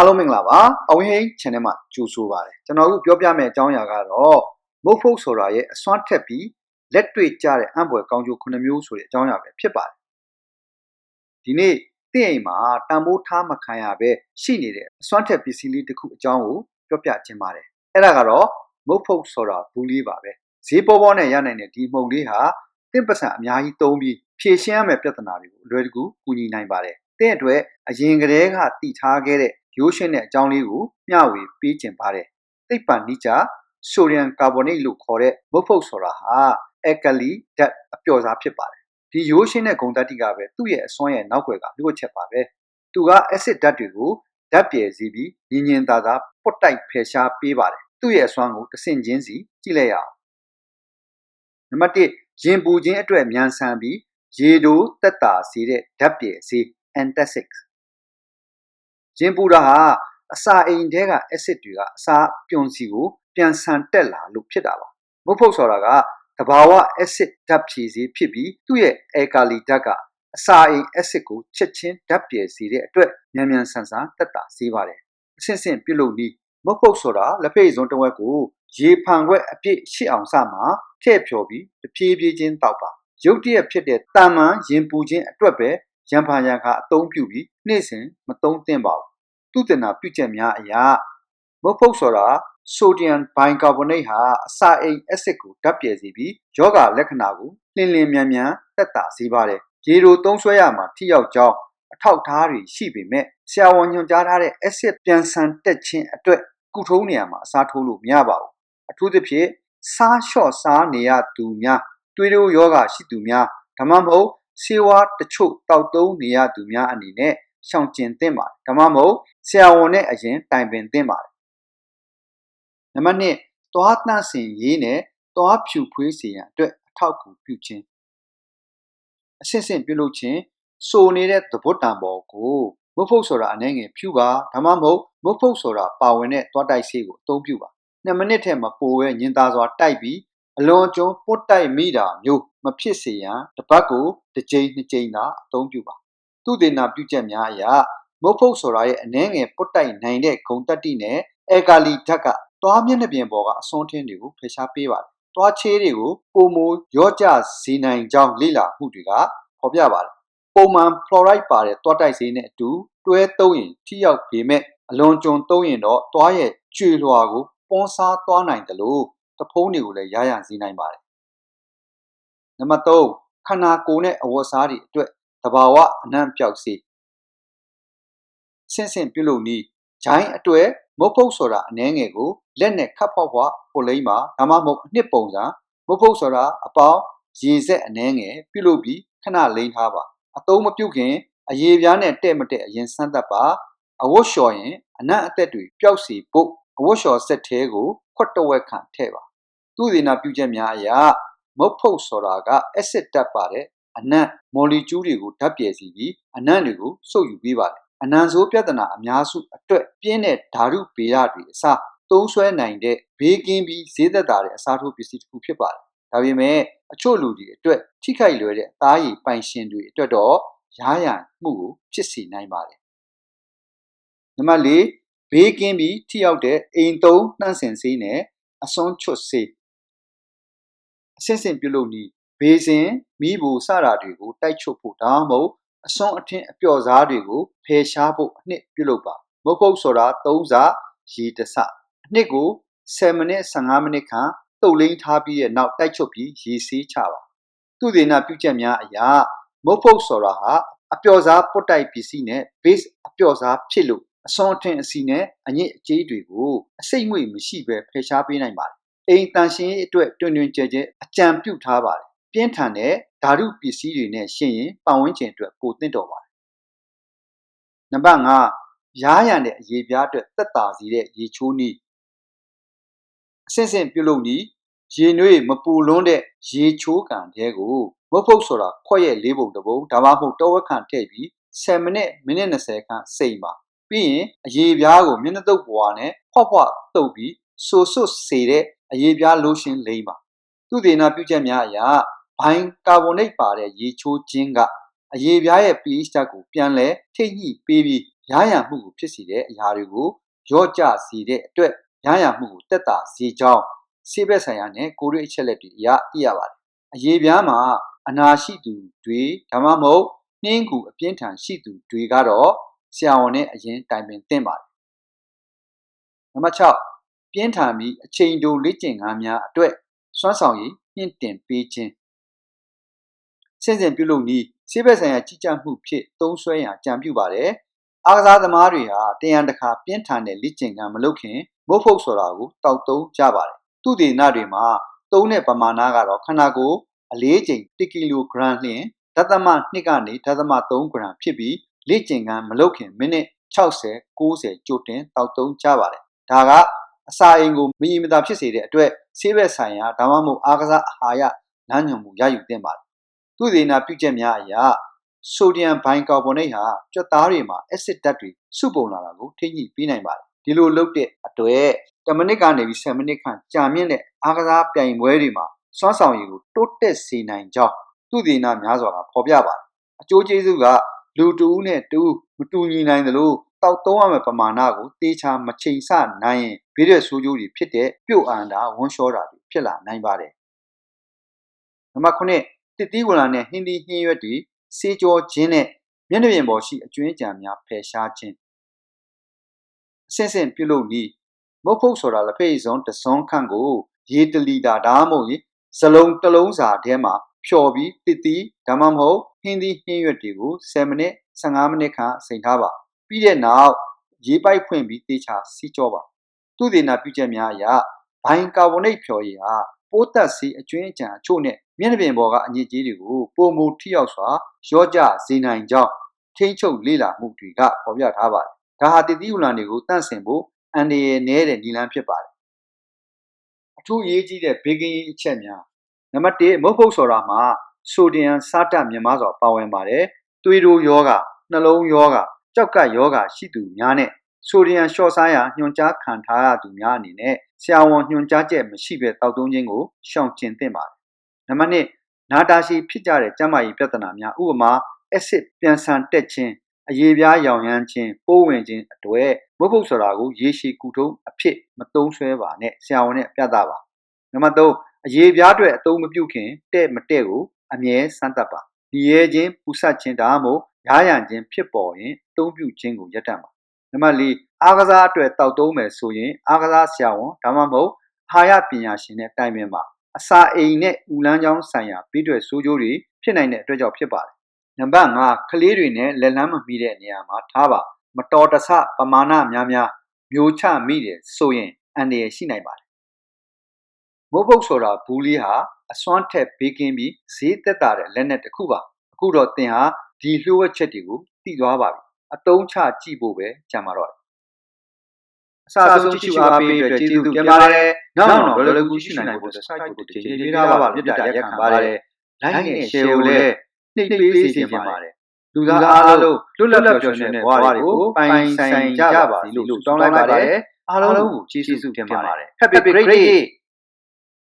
အားလုံးမင်္ဂလာပါအဝင်းဟိန်း channel မှာကြိုဆိုပါရစေကျွန်တော်အခုပြောပြမယ့်အကြောင်းအရာကတော့မုတ်ဖုတ်ဆိုတာရဲ့အစွမ်းထက်ပြီးလက်တွေ့ကျတဲ့အံ့ဖွယ်ကောင်းကျိုး9မျိုးဆိုတဲ့အကြောင်းအရာပဲဖြစ်ပါတယ်ဒီနေ့တင့်အိမ်မှာတန်ဖိုးထားမခံရပဲရှိနေတဲ့အစွမ်းထက်ပစ္စည်းလေးတစ်ခုအကြောင်းကိုပြောပြခြင်းပါတယ်အဲ့ဒါကတော့မုတ်ဖုတ်ဆိုတာဘူးလေးပါပဲဈေးပေါ်ပေါ်နဲ့ရနိုင်တဲ့ဒီမှုန်လေးဟာတင့်ပစံအများကြီးသုံးပြီးဖြေရှင်းရမယ့်ပြဿနာတွေကိုအလွယ်တကူကူညီနိုင်ပါတယ်တဲ့အတွက်အရင်ကတည်းကတည်ထားခဲ့တဲ့ ရိုးရှင်းတဲ့အကြောင်းလေးကိုမျှဝေပေးခြင်းပါတယ်သိပ္ပံနိကျဆိုဒီယမ်ကာဗွန်နိတ်လို့ခေါ်တဲ့မုတ်ဖုတ်ဆိုတာဟာအက်ကလီဓာတ်အပျော်စားဖြစ်ပါတယ်ဒီရိုးရှင်းတဲ့ဂုဏ်သတ္တိကပဲသူ့ရဲ့အစွမ်းရဲ့နောက်ွယ်ကလျှို့ချက်ပါပဲသူကအက်ဆစ်ဓာတ်တွေကိုဓာတ်ပြည့်စီပြီးညင်ညင်သာသာပုတ်တိုက်ဖယ်ရှားပေးပါတယ်သူ့ရဲ့အစွမ်းကိုတစ်ဆင့်ချင်းစီကြည့်လိုက်ရအောင်နံပါတ်1ရင်ပူခြင်းအတွက်မြန်ဆန်ပြီးရေတိုးတက်တာစေတဲ့ဓာတ်ပြည့်စီ antacid ရင်ပူတာဟာအစာအိမ်ထဲက acid တွေကအစာပြွန်စီကို ပြန်ဆန်တက်လာလို့ဖြစ်တာပါမုတ်ဖုတ်ဆိုတာကတဘာဝ acid ဓာတ်ဖြည့်စေဖြစ်ပြီးသူ့ရဲ့ alkali ဓာတ်ကအစာအိမ် acid ကိုချက်ချင်းဓာတ်ပြည့်စေတဲ့အတွက်မြန်မြန်ဆန်ဆန်တက်တာစေပါတယ်အဆင့်ဆင့်ပြုလုပ်နည်းမုတ်ဖုတ်ဆိုတာလက်ဖက်ရည်စုံတစ်ဝက်ကိုရေဖန်ခွက်အပြည့်ရှစ်အောင်စမှာထည့်ဖြော်ပြီးတဖြည်းဖြည်းချင်းတောက်ပါရုတ်တရက်ဖြစ်တဲ့တာမန်ရင်ပူခြင်းအတွက်ပဲရံဖန်ရံခါအသုံးပြုပြီးနေ့စဉ်မသုံးသင့်ပါဘူး သုတေသနပြုချက်များအရမုတ်ဖုတ်ဆိုတာဆိုဒီယမ်ဘိုင်ကာဗွန်နိတ်ဟာအစာအိမ်အက်ဆစ်ကိုဓာတ်ပြည့်စေပြီးယောဂလက္ခဏာကိုလင်းလင်းမြန်မြန်သက်သာစေပါတယ်ရေလိုသုံးဆွဲရမှာထိရောက်ကြောင်းအထောက်ထားတွေရှိပေမဲ့ဆရာဝန်ညွှန်ကြားထားတဲ့အက်ဆစ်ပြန်ဆန်တက်ခြင်းအတွက်ကုထုံးနေရာမှာအစားထိုးလို့မရပါဘူးအထူးသဖြင့်စားလျှော့စားနေရသူများတွေးတိုးယောဂရှိသူများဒါမှမဟုတ်ဆေးဝါးတချို့တောက်သုံးနေရသူများအနေနဲ့ ရှောင်ကျဉ်သင့်ပါတယ်ဒါမှမဟုတ်ဆရာဝန်နဲ့အရင်တိုင်ပင်သင့်ပါတယ်နံပါတ်1သွားတန့်စင်ရေးနဲ့သွားဖြူဖွေးစေရန်အတွက်အထောက်အကူပြုခြင်းအဆင့်ဆင့်ပြုလုပ်ခြင်းစိုးနေတဲ့သဘွတ်တံပေါ်ကိုမုတ်ဖုတ်ဆိုတာအနေငယ်ဖြူပါဒါမှမဟုတ်မုတ်ဖုတ်ဆိုတာပါဝင်တဲ့သွားတိုက်ဆေးကိုအသုံးပြုပါ2မိနစ်ထဲမှာပိုဝဲညင်သားစွာတိုက်ပြီးအလွန်ကျွန်းပုတ်တိုက်မိတာမျိုးမဖြစ်စေရန်တပတ်ကိုတစ်ကြိမ်နှစ်ကြိမ်သာအသုံးပြုပါ သူတေနာပြုချက်များအရမုတ်ဖုတ်ဆိုတာရဲ့အနှဲငယ်ပုတ်တိုက်နိုင်တဲ့ဂုံတက်တိနဲ့အဲကာလီဓာတ်ကသွားမျက်နှာပြင်ပေါ်ကအစွန်းထင်းတွေကိုဖယ်ရှားပေးပါတယ်။သွားချေးတွေကိုပုံမရော့ကျစေနိုင်ကြောင်းလေ့လာမှုတွေကဖော်ပြပါတယ်။ပုံမှန် fluoride ပါတဲ့သွားတိုက်ဆေးနဲ့အတူတွဲသုံးရင်ထိရောက်ပေမဲ့အလွန်ကျွံသုံးရင်တော့သွားရဲ့ကျွေလွှာကိုပွန်းစားသွားနိုင်တယ်လို့တဖုံးတွေကိုလည်းရရစေနိုင်ပါတယ်။နံပါတ်3ခန္ဓာကိုယ်နဲ့အဝတ်အစားတွေအတွက် တဘာဝအနံ့ပြောက်စေဆင့်ဆင့်ပြုလုပ်နည်းဂျိုင်းအတွေ့မုတ်ဖုတ်ဆိုတာအနှဲငယ်ကိုလက်နဲ့ခတ်ဖောက်ဖွာပိုလိမ့်ပါဒါမှမဟုတ်အနှစ်ပုံစံမုတ်ဖုတ်ဆိုတာအပေါင်းရေဆက်အနှဲငယ်ပြုလုပ်ပြီးခဏလိမ့်ထားပါအသုံးမပြုခင်အရေပြားနဲ့တဲ့မတဲ့အရင်ဆန်းသက်ပါအဝတ်လျှော်ရင်အနံ့အသက်တွေပျောက်စီဖို့အဝတ်လျှော်ဆက်သေးကိုခွတ်တဝက်ခန့်ထည့်ပါသူ့ဒီနာပြုချက်များအရာမုတ်ဖုတ်ဆိုတာကအက်ဆစ်တက်ပါတဲ့ အနံ့မော်လီကျူးတွေကိုဓာတ်ပြည့်စီပြီးအနံ့တွေကိုစုပ်ယူပေးပါတယ်အနံဆိုးပြဿနာအများစုအတွက်ပြင်းတဲ့ဓာတုဗေဒတွေအစားသုံးဆွဲနိုင်တဲ့ဘေးကင်းပြီးဈေးသက်သာတဲ့အစားထိုးပစ္စည်းတစ်ခုဖြစ်ပါတယ်။ဒါပေမဲ့အချို့လူတွေအတွက်ထိခိုက်လွယ်တဲ့အသားရည်ပိုင်ရှင်တွေအတွက်တော့ရားရန်မှုကိုဖြစ်စေနိုင်ပါတယ်။နံပါတ်၄ဘေးကင်းပြီးထိရောက်တဲ့အိမ်သုံးနှံ့စင်ဆေးနဲ့အစွန်းချွတ်ဆေးအဆင့်ဆင့်ပြုလုပ်နည်း ဘေးစင်မိဘူးစတာတွေကိုတိုက်ချုပ်ဖို့ဒါမှမဟုတ်အစွန်းအထင်းအပျော့စားတွေကိုဖယ်ရှားဖို့အနှစ်ပြုလုပ်ပါမုတ်ပုတ်ဆိုတာ3စာရေတဆအနှစ်ကို10မိနစ်15မိနစ်ခန့်တုပ်လိမ့်ထားပြီးတဲ့နောက်တိုက်ချုပ်ပြီးရေဆေးချပါသူဒေနာပြုချက်များအရာမုတ်ပုတ်ဆိုတာဟာအပျော့စားပုတ်တိုက်ပစ္စည်းနဲ့ base အပျော့စားဖြစ်လို့အစွန်းအထင်းအစီနဲ့အညစ်အကြေးတွေကိုအစိတ်ငွေမရှိဘဲဖယ်ရှားပေးနိုင်ပါတယ်အိမ်တန်ရှင်ရေးအတွက်တွင်တွင်ကြဲကြဲအကြံပြုထားပါတယ် ပြင်းထန်တဲ့ဓာတုပစ္စည်းတွေနဲ့ရှင်ရင်ပတ်ဝန်းကျင်အတွက်ပိုသင့်တော်ပါတယ်နံပါတ်5ရားရံတဲ့အရေးပြားအတွက်သက်သာစေတဲ့ရေချိုးနည်းအဆင့်ဆင့်ပြုလုပ်နည်းရေနွေးမပူလွန်းတဲ့ရေချိုးကန်တဲကိုမုတ်ဖုတ်ဆိုတာခွက်ရဲ့လေးပုံတစ်ပုံဒါမှမဟုတ်တဝက်ခန့်ထည့်ပြီး10မိနစ်မိနစ်20ခန့်စိမ်ပါပြီးရင်အရေးပြားကိုမျက်နှာတုပ်ပွားနဲ့ဖွက်ဖွက်တုပ်ပြီးဆူဆွတ်စေတဲ့အရေးပြားလိုရှင်းလိမ့်ပါသူဒေနာပြုချက်များအရာ ဘိုင်ကာဗွန်နိတ်ပါတဲ့ရေချိုးခြင်းကအရေပြားရဲ့ pH ဓာတ်ကိုပြန်လဲထိညှိပေးပြီးရရန်မှုကိုဖြစ်စေတဲ့အရာတွေကိုရော့ကျစေတဲ့အတွက်ရရန်မှုကိုတက်တာစေကြောင်းဆေးဘက်ဆိုင်ရာနဲ့ကိုရိအချက်လက်တွေအရသိရပါတယ်။အရေးပြားမှာအနာရှိသူတွေဒါမှမဟုတ်နှင်းကူအပြင်းထန်ရှိသူတွေကတော့ဆရာဝန်နဲ့အရင်တိုင်ပင်သင့်ပါတယ်။နံပါတ်6ပြင်းထန်ပြီးအချိန်တိုလေ့ကျင့်ခန်းများအတွက်စွမ်းဆောင်ရည်မြင့်တင်ပေးခြင်း စင်စင်ပြုလုပ်နည်းဆေးဘက်ဆိုင်ရာကြီးကြပ်မှုဖြစ်သုံးဆွဲရန်ကြံပြုပါတယ်။အားကစားသမားတွေဟာတရံတခါပြင်းထန်တဲ့လေ့ကျင့်ခန်းမလုပ်ခင်မုတ်ဖုတ်ဆိုတာကိုတောက်သုံးကြပါတယ်။သူတေနတွေမှာသုံးတဲ့ပမာဏကတော့ခန္ဓာကိုယ်အလေးချိန်1ကီလိုဂရမ်လျှင်ဒသမ2ကနေဒသမ3ဂရမ်ဖြစ်ပြီးလေ့ကျင့်ခန်းမလုပ်ခင်မိနစ်60 90ကြိုတင်တောက်သုံးကြပါတယ်။ဒါကအစာအိမ်ကိုမီမတာဖြစ်စေတဲ့အတွက်ဆေးဘက်ဆိုင်ရာဒါမှမဟုတ်အားကစားအာဟာရလမ်းညွှန်မှုရယူသင့်ပါတယ်။ သူတေနာပြုချက်များအရာဆိုဒီယမ်ဘိုင်ကာဗွန်နိတ်ဟာကြွက်သားတွေမှာအက်ဆစ်ဓာတ်တွေစုပုံလာတာကိုထိညှိပေးနိုင်ပါတယ်။ဒီလိုလုပ်တဲ့အတွက်10မိနစ်ကနေပြီး10မိနစ်ခန့်ကြာမြင့်တဲ့အားကစားပြိုင်ပွဲတွေမှာစွမ်းဆောင်ရည်ကိုတိုးတက်စေနိုင်ကြောင်းသူတေနာများစွာကဖော်ပြပါတယ်။အကျိုးကျေးဇူးကလူတူဦးနဲ့တူမတူညီနိုင်သလိုတောက်သုံးရမယ့်ပမာဏကိုတေချာမချိန်ဆနိုင်ရင်ဘေးတဲ့ဆိုးကျိုးတွေဖြစ်တဲ့ပြုတ်အန်တာဝန်းလျှောတာတွေဖြစ်လာနိုင်ပါတယ်။နံပါတ်9 တစ်သီးဝလာနဲ့ဟင်းသီးဟင်းရွက်တွေစေးကြောခြင်းနဲ့မျက်နှာပြင်ပေါ်ရှိအကျွင်းကြံများဖယ်ရှားခြင်းအဆင့်ဆင့်ပြုလုပ်နည်းမုတ်ဖုတ်ဆိုတာလက်ဖက်ရည်စုံတစ်စုံခန့်ကိုရေတလီတာဒါမှမဟုတ်စလုံးတစ်လုံးစာထဲမှာဖြော်ပြီးတစ်သီးဒါမှမဟုတ်ဟင်းသီးဟင်းရွက်တွေကို10မိနစ်15မိနစ်ခန့်အချိန်ထားပါပြီးတဲ့နောက်ရေးပိုက်ဖွင့်ပြီးတေချာစီးကြောပါသူ့ဒေနာပြုချက်များအရဘိုင်ကာဗွန်နိတ်ဖြော်ရည်ဟာ ပိုးသက်စီအကျွင်းအကြံအချို့နဲ့မျက်နှာပြင်ပေါ်ကအညစ်အကြေးတွေကိုပုံမူထိရောက်စွာရော့ကျစေနိုင်ကြောင်းထိန်းချုပ်လေ့လာမှုတွေကဖော်ပြထားပါတယ်။ဒါဟာတည်တည်ဥလန်တွေကိုတန့်စင်ဖို့အန်ဒီရဲ့နည်းတဲ့နီလန်းဖြစ်ပါတယ်။အထူးအရေးကြီးတဲ့ဘေကင်းအချက်များနံပါတ်1မုတ်ဖုတ်ဆိုတာမှာဆိုဒီယမ်စားတက်မြင့်မားစွာပါဝင်ပါတယ်။သွေးတိုးယောဂနှလုံးယောဂကြောက်ကပ်ယောဂရှိသူများနဲ့ ဆိုဒီယမ်လျှော့စားရညွှန်ကြားခံထားရသူများအနေနဲ့ဆရာဝန်ညွှန်ကြားချက်မရှိဘဲတောက်သုံးခြင်းကိုရှောင်ကျဉ်သင့်ပါတယ်။နံပါတ်2နာတာရှည်ဖြစ်ကြတဲ့ကျန်းမာရေးပြဿနာများဥပမာအက်ဆစ်ပြန်ဆန်တက်ခြင်းအရေးပြားရောင်ရမ်းခြင်းပိုးဝင်ခြင်းအတွေ့မုတ်ဖုတ်ဆိုတာကိုရေရှည်ကူထုံးအဖြစ်မသုံးဆွဲပါနဲ့ဆရာဝန်နဲ့ပြသပါနံပါတ်3အရေးပြားအတွက်အသုံးမပြုခင်တဲ့မတဲ့ကိုအမြဲစမ်းသပ်ပါဒီရဲခြင်းပူဆက်ခြင်းဒါမှမဟုတ်ရားရန်ခြင်းဖြစ်ပေါ်ရင်အသုံးပြုခြင်းကိုရပ်တန့်ပါ နံပါတ်4အားကစားအတွက်တောက်သုံးမယ်ဆိုရင်အားကစားဆရာဝန်ဒါမှမဟုတ်အာဟာရပညာရှင်နဲ့တိုင်ပင်ပါအစာအိမ်နဲ့ဥလန်းချောင်းဆိုင်ရာပြီးတွေ့ဆိုးကျိုးတွေဖြစ်နိုင်တဲ့အတွက်ကြောင့်ဖြစ်ပါတယ်နံပါတ်5ကလေးတွေနဲ့လက်လန်းမမိတဲ့နေရာမှာထားပါမတော်တဆပမာဏများများမျိုးချမိတယ်ဆိုရင်အန္တရာယ်ရှိနိုင်ပါတယ်မုတ်ပုတ်ဆိုတာဘူးလေးဟာအစွမ်းထက်ဘေးကင်းပြီးဈေးသက်သာတဲ့လက်နက်တစ်ခုပါအခုတော့သင်ဟာဒီလှိုးဝက်ချက်တွေကိုသိသွားပါပြီ အတုံးချကြည့်ဖို့ပဲကြံပါတော့အစားဆုံးကြည့်ရှုအားပေးအတွက်ကျေးဇူးတင်ပါတယ်နောက်တော့ဘယ်လိုကူရှိနိုင်ဖို့ subscribe ကိုတင်ပေးထားပါမြတ်တာရက်ခံပါတယ် like နဲ့ share ကိုလည်းနှိပ်ပေးစေချင်ပါတယ်လူသားအားလုံးလွတ်လပ်ပျော်ရွှင်တဲ့ဘဝတွေကိုပိုင်ဆိုင်ကြပါစီလို့တောင်းလိုက်ပါတယ်အားလုံးကိုကျေးဇူးတင်ပါတယ် Happy Great Day